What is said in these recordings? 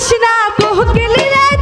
कृष्णा बहु के लिए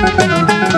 Thank you.